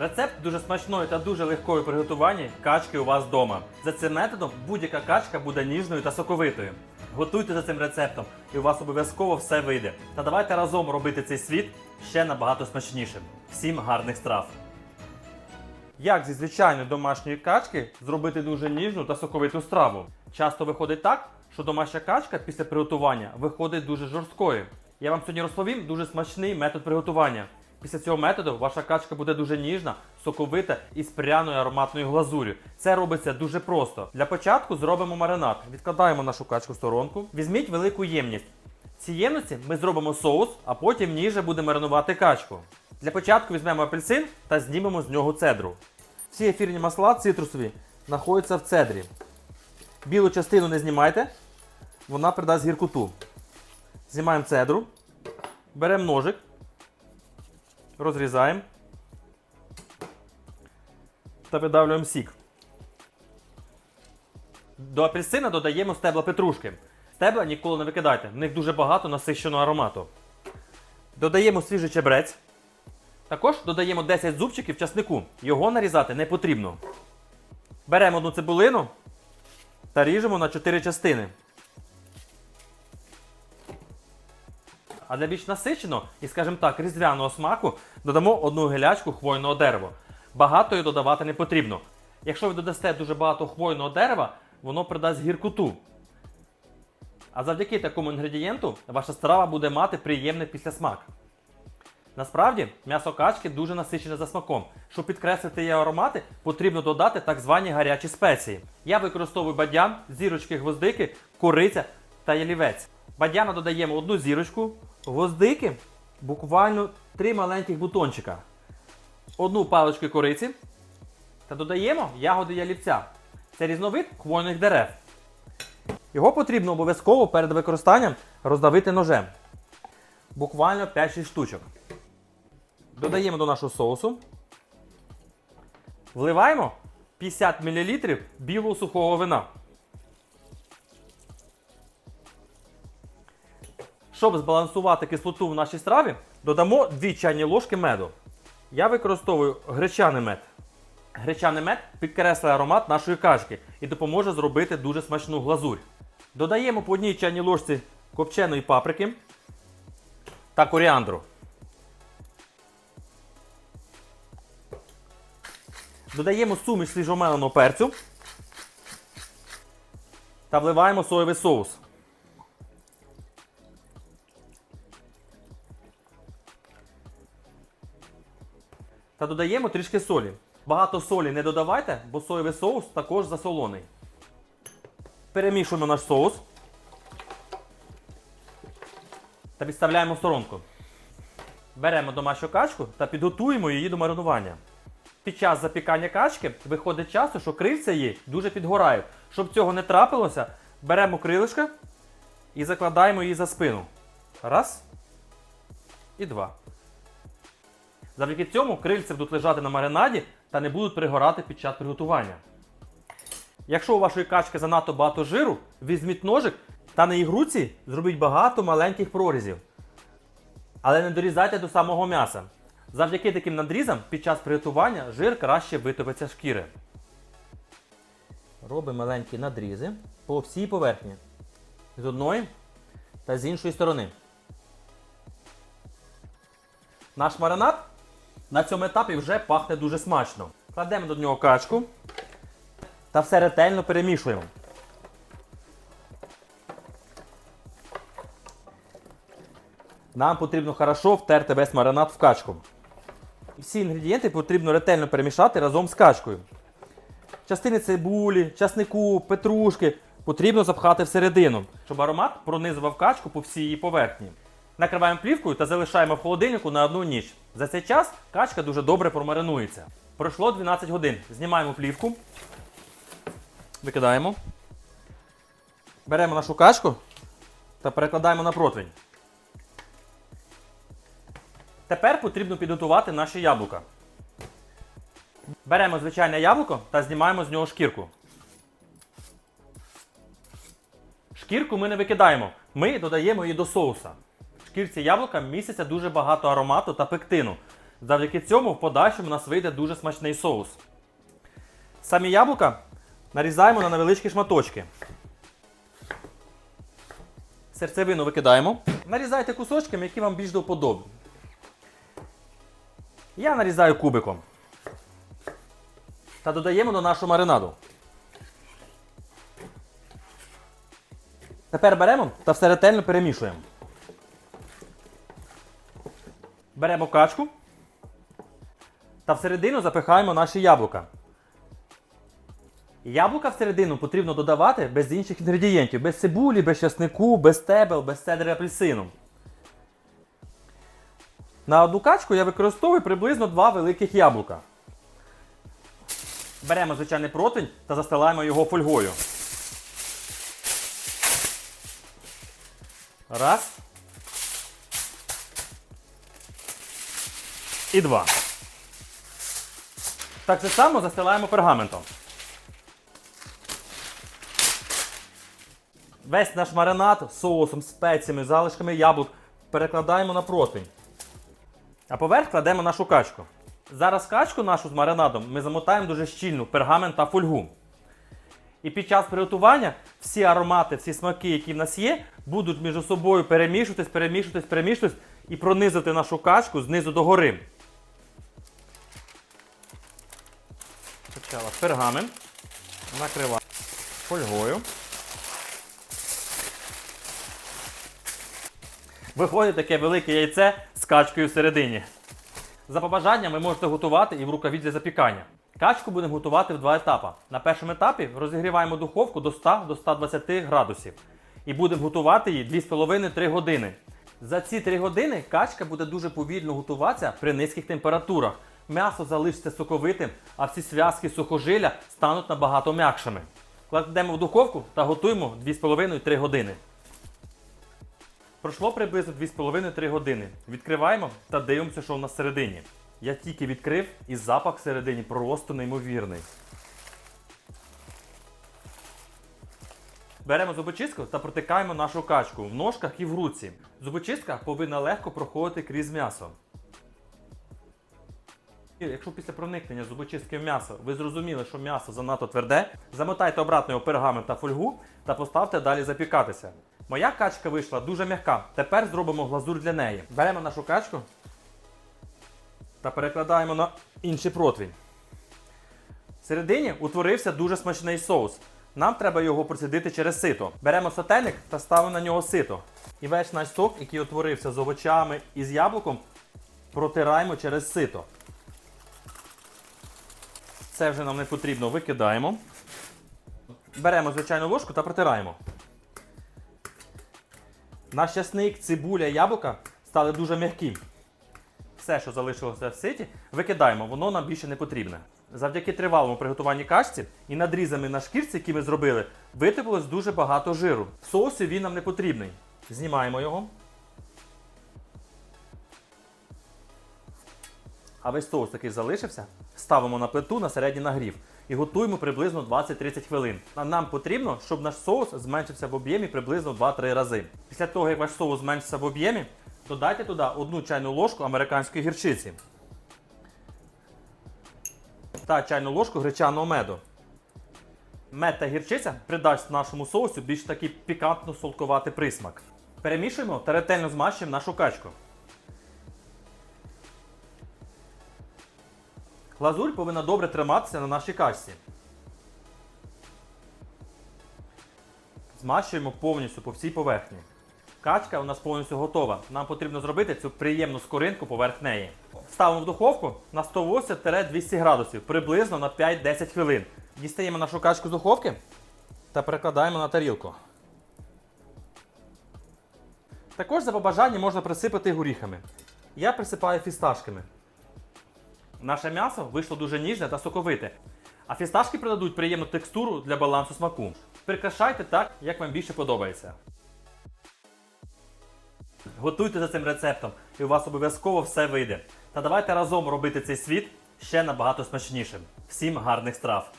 Рецепт дуже смачної та дуже легкої приготування качки у вас вдома. За цим методом будь-яка качка буде ніжною та соковитою. Готуйте за цим рецептом, і у вас обов'язково все вийде. Та давайте разом робити цей світ ще набагато смачнішим. Всім гарних страв! Як зі звичайної домашньої качки зробити дуже ніжну та соковиту страву? Часто виходить так, що домашня качка після приготування виходить дуже жорсткою. Я вам сьогодні розповім дуже смачний метод приготування. Після цього методу ваша качка буде дуже ніжна, соковита і з пряною ароматною глазур'ю. Це робиться дуже просто. Для початку зробимо маринад. Відкладаємо нашу качку в сторонку. Візьміть велику ємність. В цій ємності ми зробимо соус, а потім ніже буде маринувати качку. Для початку візьмемо апельсин та знімемо з нього цедру. Всі ефірні масла цитрусові знаходяться в цедрі. Білу частину не знімайте, вона придасть гіркоту. Знімаємо цедру, беремо ножик, розрізаємо та видавлюємо сік. До апельсина додаємо стебла петрушки. Стебла ніколи не викидайте, в них дуже багато насищеного аромату. Додаємо свіжий чебрець. Також додаємо 10 зубчиків часнику. Його нарізати не потрібно. Беремо одну цибулину та ріжемо на 4 частини. А для більш насиченого і, скажімо так, різдвяного смаку додамо одну гілячку хвойного дерева. Багато її додавати не потрібно. Якщо ви додасте дуже багато хвойного дерева, воно придасть гіркоту. А завдяки такому інгредієнту ваша страва буде мати приємний післясмак. Насправді, м'ясо качки дуже насичене за смаком. Щоб підкреслити її аромати, потрібно додати так звані гарячі спеції. Я використовую бадян, зірочки гвоздики, куриця та ялівець. Бадяна додаємо одну зірочку, гвоздики буквально три маленьких бутончика, одну паличку кориці та додаємо ягоди ялівця. Це різновид хвойних дерев. Його потрібно обов'язково перед використанням роздавити ножем. Буквально 5-6 штучок. Додаємо до нашого соусу. Вливаємо 50 мл білого сухого вина. Щоб збалансувати кислоту в нашій страві, додамо 2 чайні ложки меду. Я використовую гречаний мед. Гречаний мед підкреслює аромат нашої кашки і допоможе зробити дуже смачну глазурь. Додаємо по одній чайній ложці копченої паприки та коріандру. Додаємо суміш свіжомеленого перцю та вливаємо соєвий соус. Та додаємо трішки солі. Багато солі не додавайте, бо соєвий соус також засолоний. Перемішуємо наш соус та відставляємо в сторонку. Беремо домашню качку та підготуємо її до маринування. Під час запікання качки виходить часто, що крильця її дуже підгорають. Щоб цього не трапилося, беремо крилишка і закладаємо її за спину. Раз. І два. Завдяки цьому крильця будуть лежати на маринаді та не будуть пригорати під час приготування. Якщо у вашої качки занадто багато жиру, візьміть ножик та на її груці зробіть багато маленьких прорізів. Але не дорізайте до самого м'яса. Завдяки таким надрізам під час приготування жир краще витопиться шкіри. Робимо маленькі надрізи по всій поверхні. З одної та з іншої сторони. Наш маринад на цьому етапі вже пахне дуже смачно. Кладемо до нього качку та все ретельно перемішуємо. Нам потрібно хорошо втерти весь маринад в качку. Всі інгредієнти потрібно ретельно перемішати разом з качкою. Частини цибулі, часнику, петрушки потрібно запхати всередину, щоб аромат пронизував качку по всій її поверхні. Накриваємо плівкою та залишаємо в холодильнику на одну ніч. За цей час качка дуже добре промаринується. Пройшло 12 годин. Знімаємо плівку. Викидаємо. Беремо нашу качку та перекладаємо на противень. Тепер потрібно підготувати наші яблука. Беремо звичайне яблуко та знімаємо з нього шкірку. Шкірку ми не викидаємо, ми додаємо її до соуса. В шкірці яблука міститься дуже багато аромату та пектину. Завдяки цьому в подальшому у нас вийде дуже смачний соус. Самі яблука нарізаємо на невеличкі шматочки. Серцевину викидаємо. Нарізайте кусочками, які вам більш до вподоби. Я нарізаю кубиком. Та додаємо до нашого маринаду. Тепер беремо та все ретельно перемішуємо. Беремо качку та всередину запихаємо наші яблука. Яблука всередину потрібно додавати без інших інгредієнтів, без цибулі, без часнику, без стебел, без цедри апельсину. На одну качку я використовую приблизно два великих яблука. Беремо звичайний противень та застилаємо його фольгою. Раз. І два. Так само застилаємо пергаментом. Весь наш маринад соусом, спеціями, залишками яблук перекладаємо на противень. А поверх кладемо нашу качку. Зараз качку нашу з маринадом ми замотаємо дуже щільно пергамент та фольгу. І під час приготування всі аромати, всі смаки, які в нас є, будуть між собою перемішуватись, перемішуватись, перемішуватись і пронизувати нашу качку знизу до гори. Спочатку пергамент накриваємо фольгою. Виходить таке велике яйце з качкою всередині. За побажанням ви можете готувати і в рукаві запікання. Качку будемо готувати в два етапи. На першому етапі розігріваємо духовку до 100 до 120 градусів. І будемо готувати її 2,5-3 години. За ці 3 години качка буде дуже повільно готуватися при низьких температурах. М'ясо залишиться соковитим, а всі зв'язки сухожилля стануть набагато м'якшими. Кладемо в духовку та готуємо 2,5-3 години. Пройшло приблизно 2,5-3 години. Відкриваємо та дивимося, що в нас всередині. Я тільки відкрив і запах всередині просто неймовірний. Беремо зубочистку та протикаємо нашу качку в ножках і в руці. Зубочистка повинна легко проходити крізь м'ясо. Якщо після проникнення зубочистки в м'ясо ви зрозуміли, що м'ясо занадто тверде, замотайте обратно його пергамент та фольгу та поставте далі запікатися. Моя качка вийшла дуже м'яка. Тепер зробимо глазур для неї. Беремо нашу качку та перекладаємо на інший противень. Всередині утворився дуже смачний соус. Нам треба його процідити через сито. Беремо сотейник та ставимо на нього сито. І весь наш сок, який утворився з овочами і з яблуком, протираємо через сито. Це вже нам не потрібно, викидаємо. Беремо звичайну ложку та протираємо. Наш часник, цибуля, яблука стали дуже м'які. Все, що залишилося в ситі, викидаємо, воно нам більше не потрібне. Завдяки тривалому приготуванні кашці і надрізами на шкірці, які ми зробили, витеплилось дуже багато жиру. В соусі він нам не потрібний. Знімаємо його. А весь соус такий залишився. Ставимо на плиту на середній нагрів і готуємо приблизно 20-30 хвилин. А нам потрібно, щоб наш соус зменшився в об'ємі приблизно 2-3 рази. Після того, як ваш соус зменшиться в об'ємі, додайте туди одну чайну ложку американської гірчиці та чайну ложку гречаного меду. Мед та гірчиця придасть нашому соусу більш такий пікантно-солодкуватий присмак. Перемішуємо та ретельно змащуємо нашу качку. Глазурь повинна добре триматися на нашій качці. Змащуємо повністю по всій поверхні. Качка у нас повністю готова. Нам потрібно зробити цю приємну скоринку поверх неї. Ставимо в духовку на 180-200 градусів, приблизно на 5-10 хвилин. Дістаємо нашу качку з духовки та перекладаємо на тарілку. Також за побажанням можна присипати горіхами. Я присипаю фісташками. Наше м'ясо вийшло дуже ніжне та соковите. А фісташки придадуть приємну текстуру для балансу смаку. Прикрашайте так, як вам більше подобається. Готуйте за цим рецептом, і у вас обов'язково все вийде. Та давайте разом робити цей світ ще набагато смачнішим. Всім гарних страв!